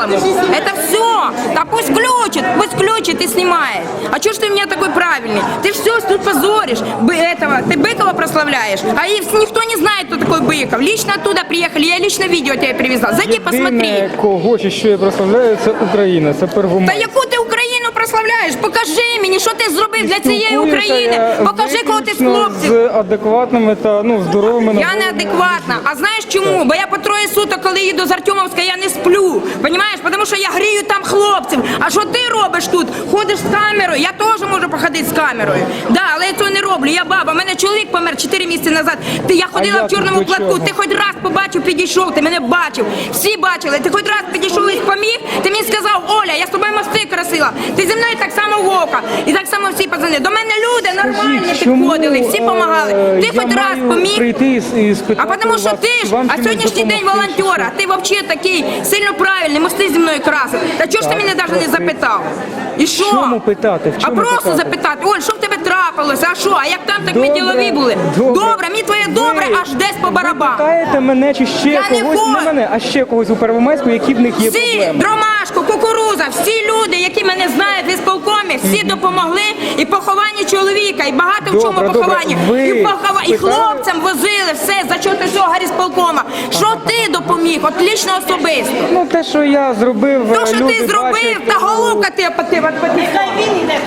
Это все. Да пусть включит, пусть включит и снимает. А что ж ты у меня такой правильный? Ты все тут позоришь. Бы этого, ты Быкова прославляешь. А и никто не знает, кто такой Быков. Лично оттуда приехали, я лично видео тебе привезла. Зайди посмотри. Єдине, кого чи що я прославляю, це Україна, це Та первомай. яку ти Україну прославляєш? Покажи мені, що ти зробив для цієї України. Покажи, кого ти з хлопців. з адекватними та ну здоровими Я не адекватна. А знаєш чому? Бо я по троє суток, коли їду з Артемовська, я не сплю. Понімаєш? Тому що я грію там хлопців. А що ти робиш тут? Ходиш з камерою. Я теж можу походити з камерою. Да, але я цього не роблю. Я баба. У мене чоловік помер 4 місяці назад. Ти я ходила я в чорному платку. чого? Ти хоч раз побачив, підійшов. Ти мене бачив. Всі бачили. Ти хоч раз підійшов і поміг. Ти мені сказав, Оля, я з тобою мости красила. Ти зі мною так само вовка. І так само всі позвонили. До мене люди нормальні підходили, всі допомагали. Ти е, я хоч раз поміг. А тому що ти ж, а сьогоднішній день волонтера, ти взагалі такий сильно правильний, мости зі мною красив. Та чого ж ти мене навіть не запитав? І що? чому питати? В а просто? Запитати, тебе трапилося? А що? А як там, так ми Добре, ділові були? добре. мені твоє добре Ви- аж десь по барабану. Питаєте мене чи ще Я не когось, не мене, а ще когось у Первомайську, які в них є Всі, проблеми. Дромашко, кукуруза, всі люди, які мене знають в ісполкомі, всі допомогли і поховання чоловіка, і багато в Добре, чому добре. поховання. Ви І, похова... і питали? хлопцям возили все, за що ти цього гарісполкома. Що ти допоміг? От лічно особисто. Ну те, що я зробив, То, що люди ти зробив, бачать, та голубка ти потив.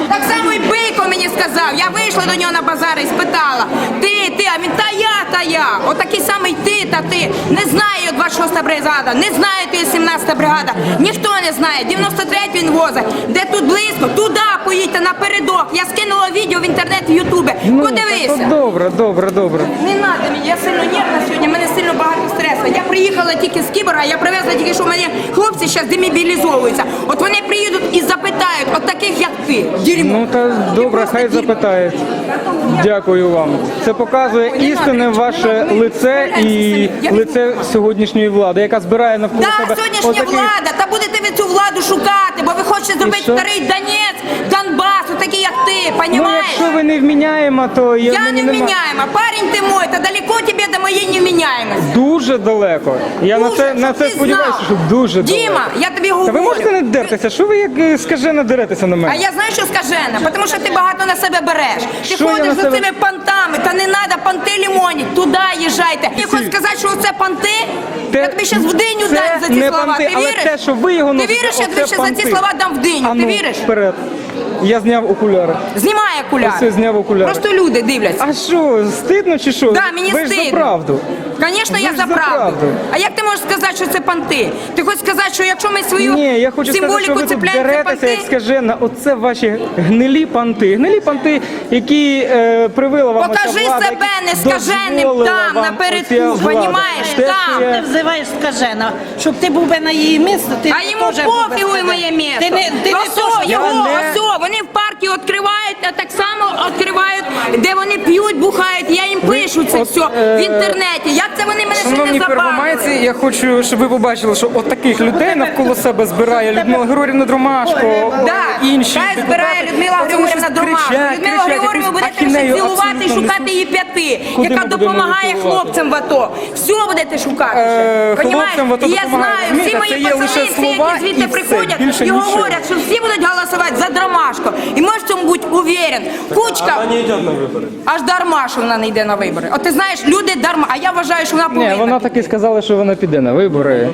Так само і Бийко мені сказав. Я вийшла до нього на базар і спитала. Ти, ти, а він та я, та я. Отакий самий ти та ти. Не знаю 26-та бригада, не знаю ти 17-та бригада. Ніхто не знає. 93 він возить. Де тут близько, туди поїдьте напередок. Я скинула відео в інтернет, в Ютубі. Ну, Подивися. добре, добре, добре. Не треба мені, я сильно нервна сьогодні, мене сильно багато. Я приїхала тільки з кібера, я привезла тільки, що в мене хлопці зараз демобілізовуються. От вони приїдуть і запитають, от таких як ти, дерьмо. Ну та добре, хай запитає. Дякую вам. Це показує істинне ваше лице і лице сьогоднішньої влади, яка збирає навколо Да, себе сьогоднішня отаких- влада, та будете ви цю владу шукати, бо ви хочете зробити що? старий Донець, Донбас, отакі як ти, Ну, якщо ви не вміняємо, то я, Я мені не нема- вменяема, парень ти мой, та далеко тебе до моєї невменяемости. Дуже далеко. Я на Дуже, це на щоб це ти сподіваюся, знав. що дуже далеко. Діма, я тобі Та говорю. ви можете не дертися? Що ви як е, скажено деретеся на А мене? я знаю, що скажена, тому що ти багато на себе береш. Ти Що я ходиш на за себе- цими понтами, та не треба понти лімоніть, туди їжджайте. Ти хочеш сказати, що це понти? я тобі зараз в диню це дам за ці не слова. понти, ти але віриш? те, що ви його Ти носите, віриш, я оце тобі ще за ці понти. слова дам в диню. А Ти ну, віриш? Вперед. Я зняв окуляри. Знімай окуляри. Ось зняв окуляри. Просто люди дивляться. А що, стидно чи що? Да, мені ви ж стидно. за правду. Звісно, Ви я ж за за правду. правду. А як ти можеш сказати, що це понти? Ти хочеш сказати, що якщо ми свою Ні, я хочу сказати, що символіку ви тут цепляємо за деретеся, як скажена. Оце ваші гнилі панти. Гнилі панти, які е, привила вам Покажи влада, себе які нескаженним дозволила там, вам напередку, оця влада. понімаєш, Те, там. що я- Ти взиваєш скажена, щоб ти був би на її місці, ти А йому теж був би пофігу і скажена. моє місто. Ти не, ти не Осо, то, що його, Я не- осо, вони в парку відкривають, а так само відкривають, де вони п'ють, бухають. Я їм пишу це от, все е, в інтернеті. Як це вони мене ще не Шановні первомайці, я хочу, щоб ви побачили, що от таких людей навколо себе збирає Людмила Григорівна Дромашко, Да, інші. хай депутати. збирає Людмила вони Григорівна щось кричать, Людмила кричать, Григорівна якусь ще ахінею цілувати і абсолютно шукати несуть. її п'яти, Куди яка ми будемо допомагає її цілувати? хлопцям в АТО. Все будете шукати. Е, ще. Понімаєш? хлопцям в АТо І я допомагає. знаю, всі Розумієте, мої є пацани, лише всі, слова які звідти все, приходять більше і нічого. говорять, що всі будуть голосувати за Дромашко. І можеш в цьому бути уверен. Кучка. Она не идет на выборы. Аж дарма, що вона не йде на вибори. От ти знаєш, люди дарма, а я вважаю, що вона Ні, повинна. вона таки сказала, що вона піде на вибори.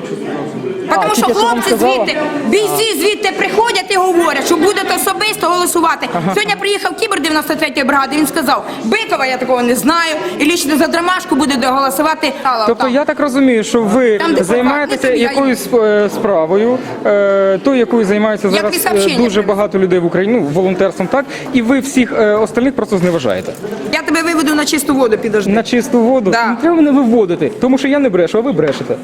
Тому А, що тільки що вам хлопці сказала? звідти, бійці звідти приходять і говорять, що будете особисто голосувати. Сьогодні приїхав кібер 93-ї бригади, він сказав, Бикова я такого не знаю, і лічно за драмашку буде голосувати. Тобто я так розумію, що ви Там, де займаєтеся приватні, то я- якоюсь е, справою, е, тою, якою займаються Я зараз е, сообщення дуже багато людей в Україні, ну, волонтерством, так? І ви всіх е, остальних просто зневажаєте. Я тебе виведу на чисту воду, підожди. На чисту воду Да. не треба мене виводити, тому що я не брешу, а ви брешете.